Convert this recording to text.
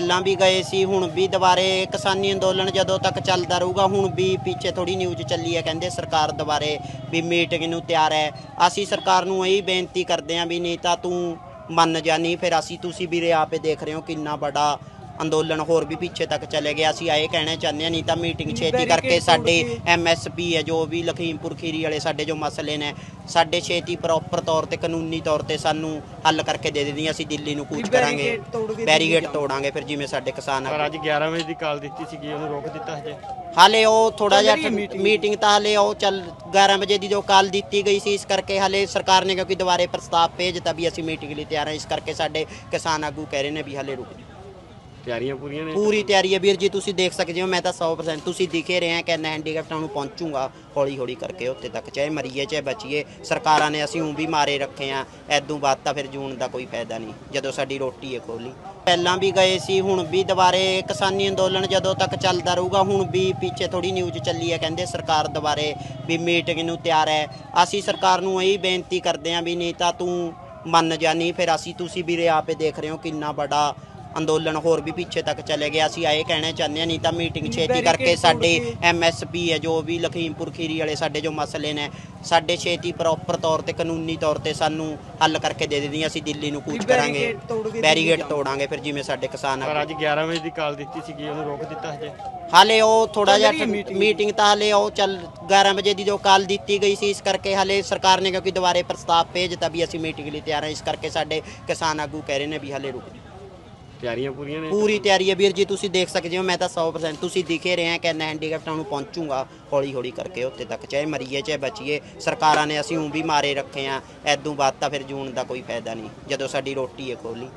ਪਹਿਲਾਂ ਵੀ ਗਏ ਸੀ, ਹੁਣ ਵੀ ਦੁਬਾਰੇ ਕਿਸਾਨੀ ਅੰਦੋਲਨ ਜਦੋਂ ਤੱਕ ਚੱਲਦਾ ਰਹੂਗਾ, ਹੁਣ ਵੀ ਪਿੱਛੇ ਥੋੜੀ ਨਿਊਜ਼ ਚੱਲੀ ਹੈ, ਕਹਿੰਦੇ ਸਰਕਾਰ ਦੁਬਾਰੇ ਵੀ ਮੀਟਿੰਗ ਨੂੰ ਤਿਆਰ ਹੈ। ਅਸੀਂ ਸਰਕਾਰ ਨੂੰ ਇਹੀ ਬੇਨਤੀ ਕਰਦੇ ਹਾਂ ਵੀ ਨਹੀਂ ਤਾਂ ਤੂੰ ਮੰਨ ਜਾਨੀ ਫਿਰ ਅਸੀਂ, ਤੁਸੀਂ ਵੀਰੇ ਆਪੇ ਦੇਖ ਰਹੇ ਹੋ ਕਿੰਨਾ ਵੱਡਾ ਅੰਦੋਲਨ ਹੋਰ ਵੀ ਪਿੱਛੇ ਤੱਕ ਚਲੇ ਗਿਆ ਅਸੀਂ ਆਏ ਕਹਿਣਾ ਚਾਹੁੰਦੇ ਹਾਂ ਨਹੀਂ ਤਾਂ ਮੀਟਿੰਗ ਛੇਤੀ ਕਰਕੇ ਸਾਡੇ ਐਮਐਸਪੀ ਹੈ ਜੋ ਵੀ ਲਖੀਮਪੁਰ ਖੀਰੀ ਵਾਲੇ ਸਾਡੇ ਜੋ ਮਸਲੇ ਨੇ ਸਾਡੇ ਛੇਤੀ ਪ੍ਰੋਪਰ ਤੌਰ ਤੇ ਕਾਨੂੰਨੀ ਤੌਰ ਤੇ ਸਾਨੂੰ ਹੱਲ ਕਰਕੇ ਦੇ ਦੇਣੀ ਅਸੀਂ ਦਿੱਲੀ ਨੂੰ ਕੂਚ ਕਰਾਂਗੇ ਬੈਰੀਗੇਡ ਤੋੜਾਂਗੇ ਫਿਰ ਜਿਵੇਂ ਸਾਡੇ ਕਿਸਾਨ ਆ ਪਰ ਅੱਜ 11 ਵਜੇ ਦੀ ਕਾਲ ਦਿੱਤੀ ਸੀਗੀ ਉਹਨੂੰ ਰੋਕ ਦਿੱਤਾ ਹਜੇ। ਹਾਲੇ ਉਹ ਥੋੜਾ ਜਿਹਾ ਮੀਟਿੰਗ ਤਾਂ ਹਾਲੇ ਉਹ ਚੱਲ 11 ਵਜੇ ਦੀ ਜੋ ਕਾਲ ਦਿੱਤੀ ਗਈ ਸੀ ਇਸ ਕਰਕੇ ਹਾਲੇ ਸਰਕਾਰ ਨੇ ਕਿਉਂਕਿ ਦੁਬਾਰੇ ਪ੍ਰਸਤਾਵ ਭੇਜਤਾ ਵੀ ਅਸੀਂ ਮੀਟਿੰਗ ਲਈ ਤਿਆਰ ਹਾਂ ਇਸ ਕਰਕੇ ਸਾਡੇ ਕਿਸਾਨ ਆਗੂ ਕਹਿ ਰਹੇ ਨੇ ਵੀ ਹਾਲੇ ਰੁਕ ਜਾਓ। ਤਿਆਰੀਆਂ ਪੂਰੀਆਂ ਨੇ? ਪੂਰੀ ਤਿਆਰੀ ਹੈ ਵੀਰ ਜੀ, ਤੁਸੀਂ ਦੇਖ ਸਕਦੇ ਹੋ, ਮੈਂ ਤਾਂ 100% ਤੁਸੀਂ ਦਿਖੇ ਰਹੇ ਆ ਕਿ ਹੈਂਡੀਕੈਪਟਾਂ ਨੂੰ ਪਹੁੰਚੂਗਾ ਹੌਲੀ ਹੌਲੀ ਕਰਕੇ ਉੱਥੇ ਤੱਕ, ਚਾਹੇ ਮਰੀਏ, ਚਾਹੇ ਬਚੀਏ, ਸਰਕਾਰਾਂ ਨੇ ਅਸੀਂ ਉਹ ਵੀ ਮਾਰੇ ਰੱਖੇ ਆ ਐਦੋਂ ਬਾਅਦ ਤਾਂ ਫਿਰ ਜੂਨ ਦਾ ਕੋਈ ਫਾਇਦਾ ਨਹੀਂ, ਜਦੋਂ ਸਾਡੀ ਰੋਟੀ ਹੈ ਖੋਲੀ। ਪਹਿਲਾਂ ਵੀ ਗਏ ਸੀ, ਹੁਣ ਵੀ ਦੁਬਾਰੇ ਕਿਸਾਨੀ ਅੰਦੋਲਨ ਜਦੋਂ ਤੱਕ ਚੱਲਦਾ ਰਹੂਗਾ, ਹੁਣ ਵੀ ਪਿੱਛੇ ਥੋੜੀ ਨਿਊਜ਼ ਚੱਲੀ ਹੈ, ਕਹਿੰਦੇ ਸਰਕਾਰ ਦੁਬਾਰੇ ਵੀ ਮੀਟਿੰਗ ਨੂੰ ਤਿਆਰ ਹੈ। ਅਸੀਂ ਸਰਕਾਰ ਨੂੰ ਇਹੀ ਬੇਨਤੀ ਕਰਦੇ ਹਾਂ ਵੀ ਨਹੀਂ ਤਾਂ ਤੂੰ ਮੰਨ ਜਾਨੀ ਫਿਰ ਅਸੀਂ, ਤੁਸੀਂ ਵੀਰੇ ਆਪੇ ਦੇਖ ਰਹੇ ਹੋ ਕਿੰਨਾ ਵੱਡਾ ਅੰਦੋਲਨ ਹੋਰ ਵੀ ਪਿੱਛੇ ਤੱਕ ਚਲੇ ਗਿਆ ਅਸੀਂ ਆਏ ਕਹਿਣਾ ਚਾਹੁੰਦੇ ਹਾਂ ਨਹੀਂ ਤਾਂ ਮੀਟਿੰਗ ਛੇਤੀ ਕਰਕੇ ਸਾਡੇ ਐਮਐਸਪੀ ਹੈ ਜੋ ਵੀ ਲਖੀਮਪੁਰ ਖੀਰੀ ਵਾਲੇ ਸਾਡੇ ਜੋ ਮਸਲੇ ਨੇ ਸਾਡੇ ਛੇਤੀ ਪ੍ਰੋਪਰ ਤੌਰ ਤੇ ਕਾਨੂੰਨੀ ਤੌਰ ਤੇ ਸਾਨੂੰ ਹੱਲ ਕਰਕੇ ਦੇ ਦੇਣੀ ਅਸੀਂ ਦਿੱਲੀ ਨੂੰ ਕੂਚ ਕਰਾਂਗੇ। ਬੈਰੀਗੇਡ ਤੋੜਾਂਗੇ ਫਿਰ ਜਿਵੇਂ ਸਾਡੇ ਕਿਸਾਨ ਪਰ ਅੱਜ 11 ਵਜੇ ਦੀ ਕਾਲ ਦਿੱਤੀ ਸੀਗੀ ਉਹਨੂੰ ਰੋਕ ਦਿੱਤਾ ਹਜੇ। ਹਾਲੇ ਉਹ ਥੋੜਾ ਜਿਹਾ ਮੀਟਿੰਗ ਤਾਂ ਹਾਲੇ ਉਹ ਚੱਲ 11 ਵਜੇ ਦੀ ਜੋ ਕਾਲ ਦਿੱਤੀ ਗਈ ਸੀ ਇਸ ਕਰਕੇ ਹਾਲੇ ਸਰਕਾਰ ਨੇ ਕਿਉਂਕਿ ਦੁਬਾਰੇ ਪ੍ਰਸਤਾਵ ਭੇਜਤਾ ਵੀ ਅਸੀਂ ਮੀਟਿੰਗ ਲਈ ਤਿਆਰ ਹਾਂ। ਇਸ ਕਰਕੇ ਸਾਡੇ ਕਿਸਾਨ ਆਗੂ ਕਹਿ ਰਹੇ ਨੇ ਵੀ ਹਾਲੇ ਰੁਕ ਤਿਆਰੀਆਂ ਪੂਰੀਆਂ ਨੇ? ਪੂਰੀ ਤਿਆਰੀ ਹੈ ਵੀਰ ਜੀ, ਤੁਸੀਂ ਦੇਖ ਸਕਦੇ ਹੋ, ਮੈਂ ਤਾਂ 100% ਤੁਸੀਂ ਦਿਖੇ ਰਹੇ ਆ ਕਿ ਹੈਂਡੀਕੈਪਟਾਂ ਨੂੰ ਪਹੁੰਚੂਗਾ ਹੌਲੀ ਹੌਲੀ ਕਰਕੇ ਉੱਥੇ ਤੱਕ, ਚਾਹੇ ਮਰੀਏ, ਚਾਹੇ ਬਚੀਏ, ਸਰਕਾਰਾਂ ਨੇ ਅਸੀਂ ਉਹ ਵੀ ਮਾਰੇ ਰੱਖੇ ਆ ਐਦੋਂ ਬਾਅਦ ਤਾਂ ਫਿਰ ਜੂਨ ਦਾ ਕੋਈ ਫਾਇਦਾ ਨਹੀਂ, ਜਦੋਂ ਸਾਡੀ ਰੋਟੀ ਹੈ ਖੋਲੀ।